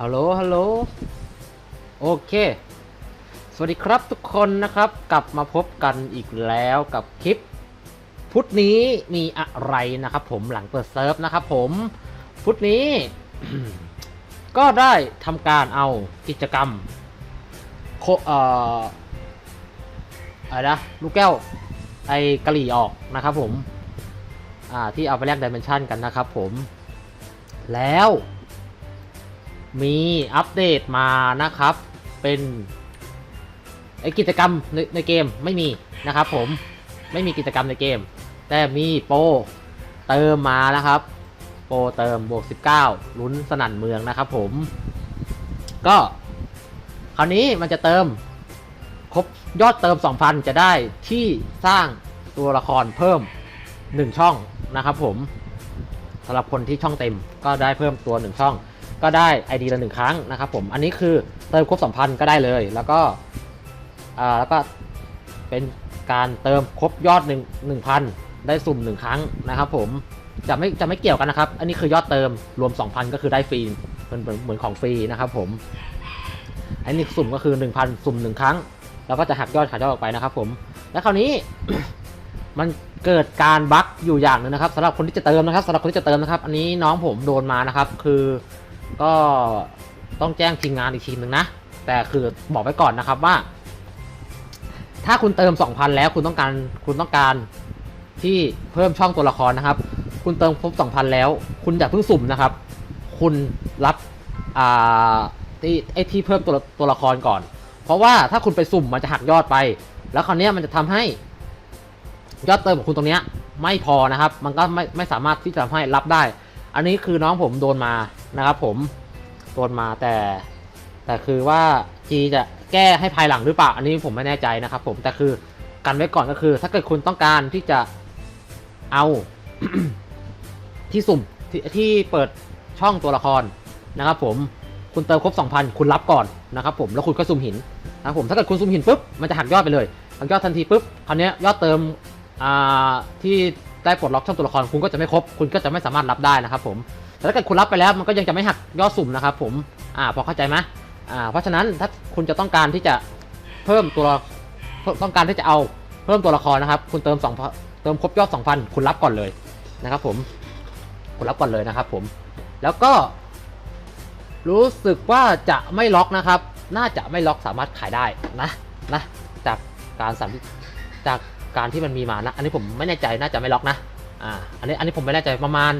ฮัลโหล ฮัลโหล โอเค สวัสดีครับทุกคนนะครับ กลับมาพบกันอีกแล้วกับคลิป พุธนี้มีอะไรนะครับผมหลังเปิดเซิร์ฟนะครับผม พุธนี้ ก็ได้ทำการเอากิจกรรมโคเอ่ออะไรนะลูกแก้ว ไอกะหรี่ออกนะครับผม อ่าที่เอาไปแลกดิเมนชันกันนะครับผม แล้ว มีอัปเดตมานะครับ เป็นไอกิจกรรมในในเกมไม่มีนะครับผมไม่มีกิจกรรมในเกม แต่มีโปรเติมมานะครับ โปรเติมบวก 19 ลุ้นสนั่นเมืองนะครับผม ก็คราวนี้มันจะเติมครบยอดเติม 2,000 จะได้ที่สร้างตัวละครเพิ่ม 1 ช่องนะครับผมสำหรับคนที่ช่องเต็มก็ได้เพิ่มตัว 1 ช่อง ก็ได้ ID ละหนึ่งครั้งนะครับผม อันนี้คือเติมครบ2,000 ก็ได้เลย แล้วก็อ่าแล้วก็เป็นการเติมครบยอด1 1,000 ได้สุ่ม 1 ครั้งนะครับผม จะไม่จะไม่เกี่ยวกันนะครับ อันนี้คือยอดเติมรวม 2,000 ก็คือได้ฟรีเหมือนเหมือนของฟรีนะครับผม อันนี้สุ่มก็คือ 1,000 สุ่ม 1 ครั้ง แล้วก็จะหักยอดหักยอดออกไปนะครับผม แล้วคราวนี้มันเกิดการบั๊กอยู่อย่างหนึงนะครับสำหรับคนที่จะเติมนะครับสำหรับคนที่จะเติมนะครับ อันนี้น้องผมโดนมานะครับ คือ ก็ต้องแจ้งทีมงานอีกทีหนึ่งนะ แต่คือบอกไว้ก่อนนะครับว่า ถ้าคุณเติม 2,000 แล้วคุณต้องการคุณต้องการที่เพิ่มช่องตัวละครนะครับ คุณเติมครบ2,000 แล้ว คุณอย่าเพิ่งสุ่มนะครับ คุณรับอ่าที่ไอที่เพิ่มตัวตัวละครก่อน เพราะว่าถ้าคุณไปสุ่มมันจะหักยอดไป แล้วคราวนี้มันจะทำให้ยอดเติมของคุณตรงเนี้ยไม่พอนะครับ มันก็ไม่ไม่สามารถที่จะทำให้รับได้ อันนี้คือน้องผมโดนมานะครับผมโดนมาแต่ แต่คือว่าจีจะแก้ให้ภายหลังหรือเปล่า อันนี้ผมไม่แน่ใจนะครับผมแต่คือกันไว้ก่อนก็คือ ถ้าเกิดคุณต้องการที่จะเอาที่สุ่มที่ที่เปิดช่องตัวละครนะครับผมคุณเติมครบ 2,000 คุณรับก่อนนะครับผมแล้วคุณก็สุ่มหินนะครับผมถ้าเกิดคุณสุ่มหินปุ๊บมันจะหักยอดไปเลยหักยอดทันทีปุ๊บคราวนี้ยยอดเติมอ่าที่ ได้ปลดล็อกช่องตัวละครคุณก็จะไม่ครบ คุณก็จะไม่สามารถรับได้นะครับผมแต่ถ้าเกิดคุณรับไปแล้วมันก็ยังจะไม่หักยอดสุ่มนะครับผมอ่าพอเข้าใจไหมอ่าเพราะฉะนั้นถ้าคุณจะต้องการที่จะเพิ่มตัวต้องการที่จะเอาเพิ่มตัวละครนะครับ คุณเติม2เติมครบยอด2,000 คุณรับก่อนเลยนะครับผมคุณรับก่อนเลยนะครับผมแล้วก็ รู้สึกว่าจะไม่ล็อกนะครับ น่าจะไม่ล็อกสามารถขายได้นะนะจากการสันจาก การที่มันมีมานะ อันนี้ผมไม่แน่ใจน่าจะไม่ล็อกนะอ่าอันนี้อันนี้ผมไม่แน่ใจประมาณ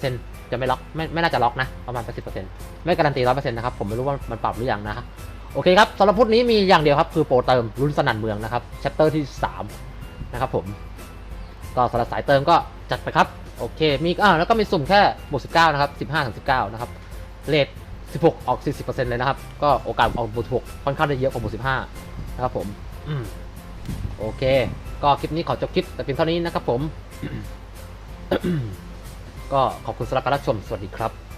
80%จะไม่ล็อกไม่ไม่น่าจะล็อกนะประมาณ 80%ไม่การันตี100%นะครับผมไม่รู้ว่ามันปรับหรือยังนะครับโอเคครับสำหรับพุธนี้มีอย่างเดียวครับคือโปรเติมรุ่นสนั่นเมืองนะครับแชปเตอร์ที่ 3 นะครับผมก็สำหรับสายเติมก็จัดไปครับ โอเค มีอ่าแล้วก็มีสุ่มแค่บวก19 นะครับ 15ถึง19 นะครับเลท16 ออก 40%เลยนะครับ ก็โอกาสออกบวก16ค่อนข้างได้เยอะกว่าบวก15 นะครับผม อืม โอเค ก็คลิปนี้ขอจบคลิปแต่เพียงเท่านี้นะครับผม ก็ขอบคุณสำหรับการรับชม สวัสดีครับ